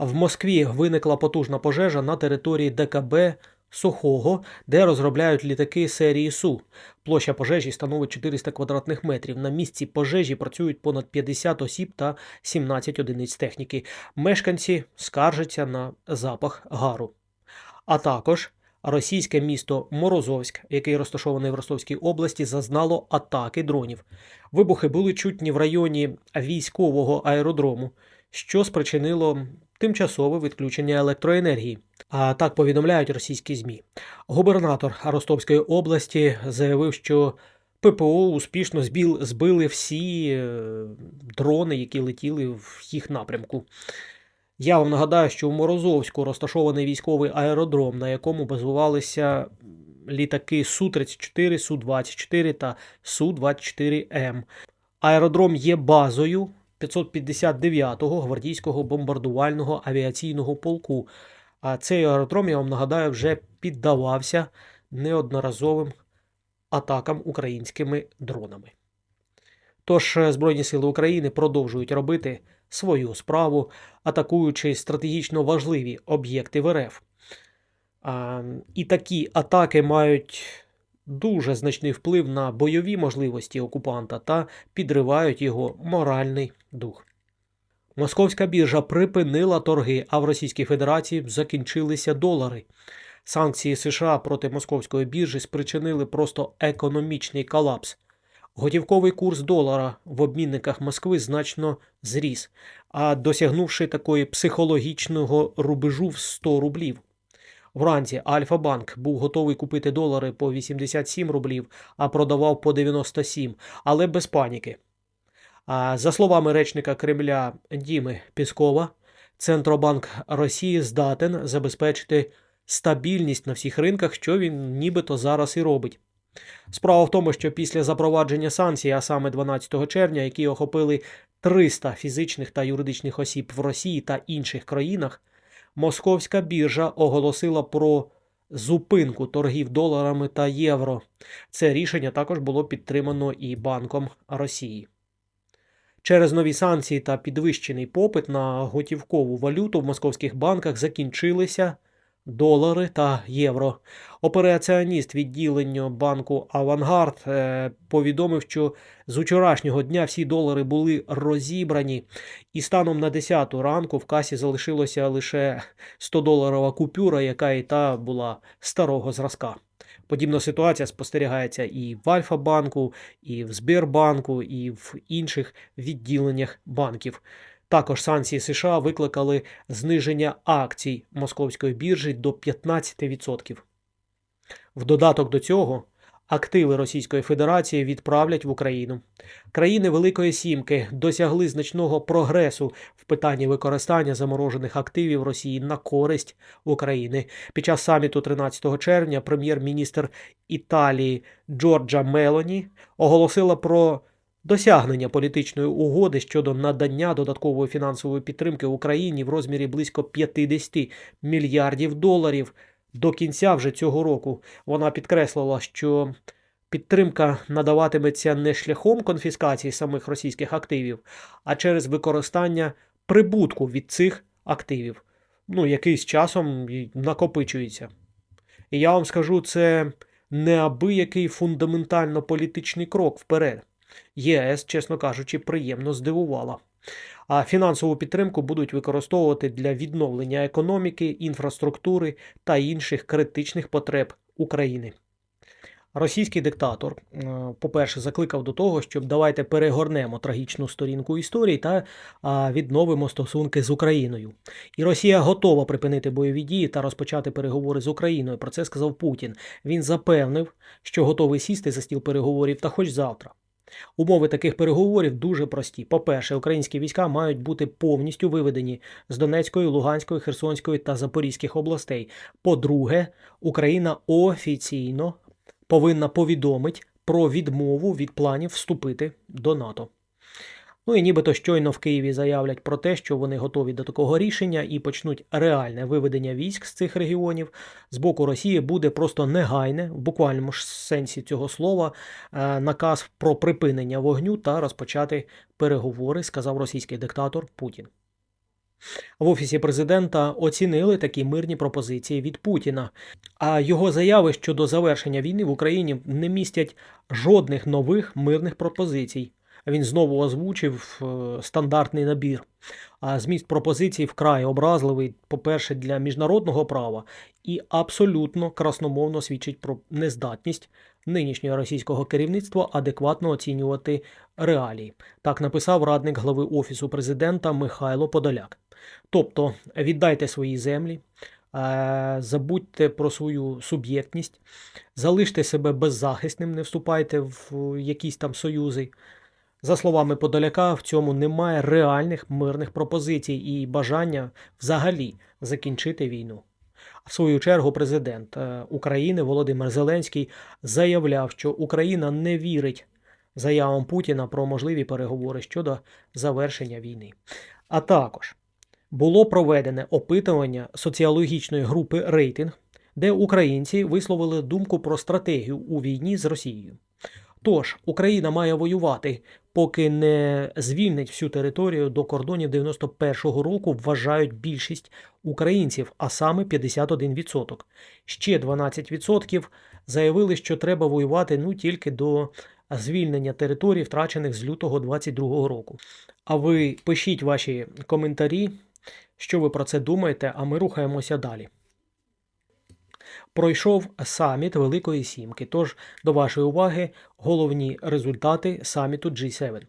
В Москві виникла потужна пожежа на території ДКБ Сухого, де розробляють літаки серії Су. Площа пожежі становить 400 квадратних метрів. На місці пожежі працюють понад 50 осіб та 17 одиниць техніки. Мешканці скаржаться на запах гару. А також російське місто Морозовськ, яке розташований в Ростовській області, зазнало атаки дронів. Вибухи були чутні в районі військового аеродрому, що спричинило тимчасове відключення електроенергії. А так повідомляють російські ЗМІ. Губернатор Ростовської області заявив, що ППО успішно збили всі е, дрони, які летіли в їх напрямку. Я вам нагадаю, що у Морозовську розташований військовий аеродром, на якому базувалися літаки Су-34, Су-24 та Су-24М. Аеродром є базою 559-го гвардійського бомбардувального авіаційного полку. А цей аеродром, я вам нагадаю, вже піддавався неодноразовим атакам українськими дронами. Тож е, Збройні Сили України продовжують робити свою справу, атакуючи стратегічно важливі об'єкти в РФ. А, і такі атаки мають дуже значний вплив на бойові можливості окупанта та підривають його моральний дух. Московська біржа припинила торги, а в Російській Федерації закінчилися долари. Санкції США проти московської біржі спричинили просто економічний колапс. Готівковий курс долара в обмінниках Москви значно зріс, а досягнувши такої психологічного рубежу в 100 рублів. Вранці Альфа-банк був готовий купити долари по 87 рублів, а продавав по 97, але без паніки. За словами речника Кремля Діми Піскова, Центробанк Росії здатен забезпечити стабільність на всіх ринках, що він нібито зараз і робить. Справа в тому, що після запровадження санкцій, а саме 12 червня, які охопили 300 фізичних та юридичних осіб в Росії та інших країнах, Московська біржа оголосила про зупинку торгів доларами та євро. Це рішення також було підтримано і Банком Росії. Через нові санкції та підвищений попит на готівкову валюту в московських банках закінчилися долари та євро. Операціоніст відділення банку Авангард е, повідомив, що з учорашнього дня всі долари були розібрані, і станом на 10 ранку в касі залишилося лише 100-доларова купюра, яка і та була старого зразка. Подібна ситуація спостерігається і в Альфа-банку, і в Сбербанку, і в інших відділеннях банків. Також санкції США викликали зниження акцій московської біржі до 15%. В додаток до цього активи Російської Федерації відправлять в Україну. Країни Великої Сімки досягли значного прогресу в питанні використання заморожених активів Росії на користь України. Під час саміту 13 червня прем'єр-міністр Італії Джорджа Мелоні оголосила про досягнення політичної угоди щодо надання додаткової фінансової підтримки Україні в розмірі близько 50 мільярдів доларів до кінця вже цього року. Вона підкреслила, що підтримка надаватиметься не шляхом конфіскації самих російських активів, а через використання прибутку від цих активів, ну, який з часом накопичується. І я вам скажу, це неабиякий фундаментально політичний крок вперед. ЄС, чесно кажучи, приємно здивувала. А фінансову підтримку будуть використовувати для відновлення економіки, інфраструктури та інших критичних потреб України. Російський диктатор, е, по-перше, закликав до того, щоб давайте перегорнемо трагічну сторінку історії та відновимо стосунки з Україною. І Росія готова припинити бойові дії та розпочати переговори з Україною. Про це сказав Путін. Він запевнив, що готовий сісти за стіл переговорів та хоч завтра. Умови таких переговорів дуже прості. По-перше, українські війська мають бути повністю виведені з Донецької, Луганської, Херсонської та Запорізьких областей. По-друге, Україна офіційно повинна повідомити про відмову від планів вступити до НАТО. Ну і нібито щойно в Києві заявлять про те, що вони готові до такого рішення і почнуть реальне виведення військ з цих регіонів з боку Росії буде просто негайне, в буквальному ж сенсі цього слова, е, наказ про припинення вогню та розпочати переговори, сказав російський диктатор Путін. В офісі президента оцінили такі мирні пропозиції від Путіна, а його заяви щодо завершення війни в Україні не містять жодних нових мирних пропозицій. Він знову озвучив е, стандартний набір. А зміст пропозицій вкрай образливий, по-перше, для міжнародного права і абсолютно красномовно свідчить про нездатність нинішнього російського керівництва адекватно оцінювати реалії. Так написав радник глави Офісу президента Михайло Подоляк. Тобто віддайте свої землі, е, забудьте про свою суб'єктність, залиште себе беззахисним, не вступайте в якісь там союзи. За словами Подоляка, в цьому немає реальних мирних пропозицій і бажання взагалі закінчити війну. В свою чергу президент е, України Володимир Зеленський заявляв, що Україна не вірить заявам Путіна про можливі переговори щодо завершення війни. А також було проведене опитування соціологічної групи рейтинг, де українці висловили думку про стратегію у війні з Росією. Тож Україна має воювати, поки не звільнить всю територію до кордонів 91-го року, вважають більшість українців, а саме 51%. Ще 12% заявили, що треба воювати ну тільки до звільнення територій, втрачених з лютого 22-го року. А ви пишіть ваші коментарі, що ви про це думаєте, а ми рухаємося далі. Пройшов саміт Великої Сімки. Тож до вашої уваги головні результати саміту G7.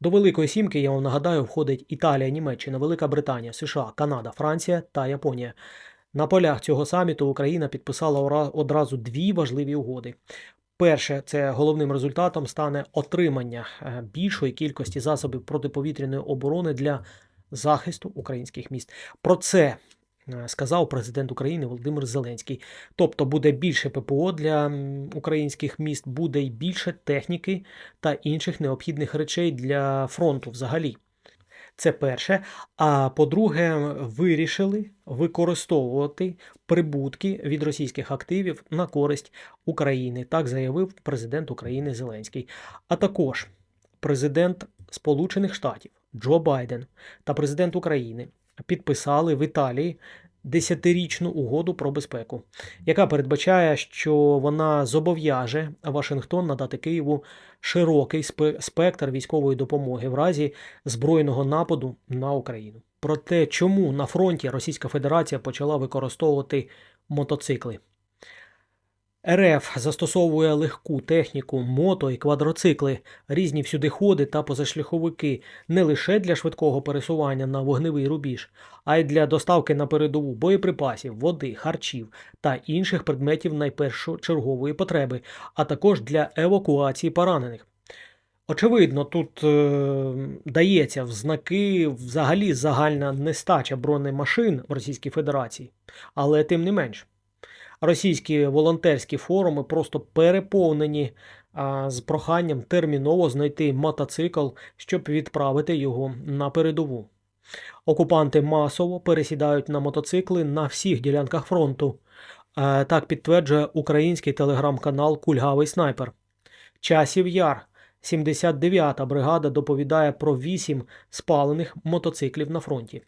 До Великої Сімки, я вам нагадаю, входить Італія, Німеччина, Велика Британія, США, Канада, Франція та Японія. На полях цього саміту Україна підписала одразу дві важливі угоди. Перше, це головним результатом стане отримання е, більшої кількості засобів протиповітряної оборони для захисту українських міст. Про це сказав президент України Володимир Зеленський. Тобто буде більше ППО для українських міст, буде й більше техніки та інших необхідних речей для фронту взагалі. Це перше. А по-друге, вирішили використовувати прибутки від російських активів на користь України. Так заявив президент України Зеленський. А також президент Сполучених Штатів Джо Байден та президент України підписали в Італії десятирічну угоду про безпеку, яка передбачає, що вона зобов'яже Вашингтон надати Києву широкий спе- спектр військової допомоги в разі збройного нападу на Україну. Про те, чому на фронті Російська Федерація почала використовувати мотоцикли. РФ застосовує легку техніку, мото і квадроцикли, різні всюдиходи та позашляховики не лише для швидкого пересування на вогневий рубіж, а й для доставки на передову боєприпасів, води, харчів та інших предметів найпершочергової потреби, а також для евакуації поранених. Очевидно, тут е, дається в знаки взагалі загальна нестача бронемашин в Російській Федерації, але тим не менш. Російські волонтерські форуми просто переповнені а, з проханням терміново знайти мотоцикл, щоб відправити його на передову. Окупанти масово пересідають на мотоцикли на всіх ділянках фронту. Так підтверджує український телеграм-канал Кульгавий снайпер. Часів Яр. 79-та бригада доповідає про 8 спалених мотоциклів на фронті.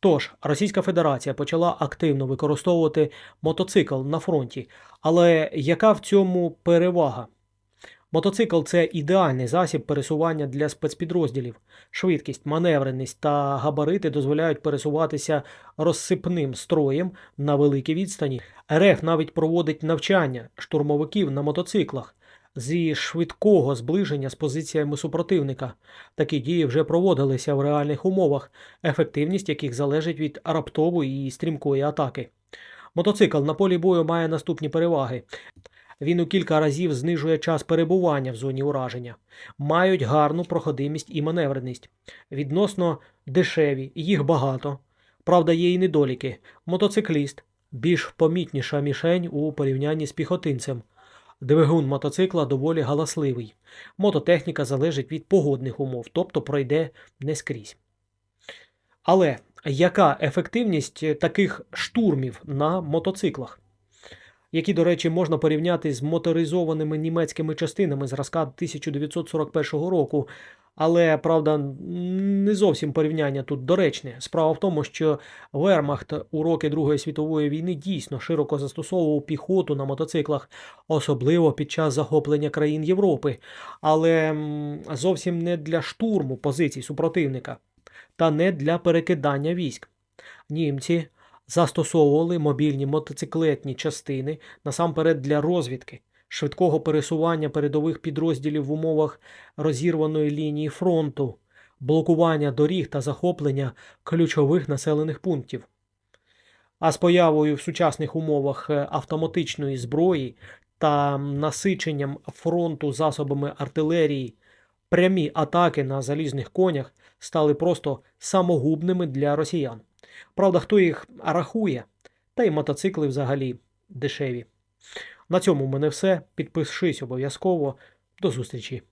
Тож, Російська Федерація почала активно використовувати мотоцикл на фронті. Але яка в цьому перевага? Мотоцикл це ідеальний засіб пересування для спецпідрозділів. Швидкість, маневреність та габарити дозволяють пересуватися розсипним строєм на великій відстані. РФ навіть проводить навчання штурмовиків на мотоциклах зі швидкого зближення з позиціями супротивника. Такі дії вже проводилися в реальних умовах, ефективність яких залежить від раптової і стрімкої атаки. Мотоцикл на полі бою має наступні переваги. Він у кілька разів знижує час перебування в зоні ураження, мають гарну проходимість і маневреність, відносно дешеві, їх багато. Правда, є і недоліки. Мотоцикліст більш помітніша мішень у порівнянні з піхотинцем. Двигун мотоцикла доволі галасливий. Мототехніка залежить від погодних умов, тобто пройде не скрізь. Але яка ефективність таких штурмів на мотоциклах? Які, до речі, можна порівняти з моторизованими німецькими частинами зразка 1941 року, Але правда, не зовсім порівняння тут доречне. Справа в тому, що Вермахт у роки Другої світової війни дійсно широко застосовував піхоту на мотоциклах, особливо під час захоплення країн Європи, але зовсім не для штурму позицій супротивника та не для перекидання військ. Німці застосовували мобільні мотоциклетні частини насамперед для розвідки, швидкого пересування передових підрозділів в умовах розірваної лінії фронту, блокування доріг та захоплення ключових населених пунктів. А з появою в сучасних умовах е, автоматичної зброї та насиченням фронту засобами артилерії, прямі атаки на залізних конях стали просто самогубними для росіян. Правда, хто їх рахує, та й мотоцикли взагалі дешеві. На цьому в мене все. Підпишись обов'язково. До зустрічі!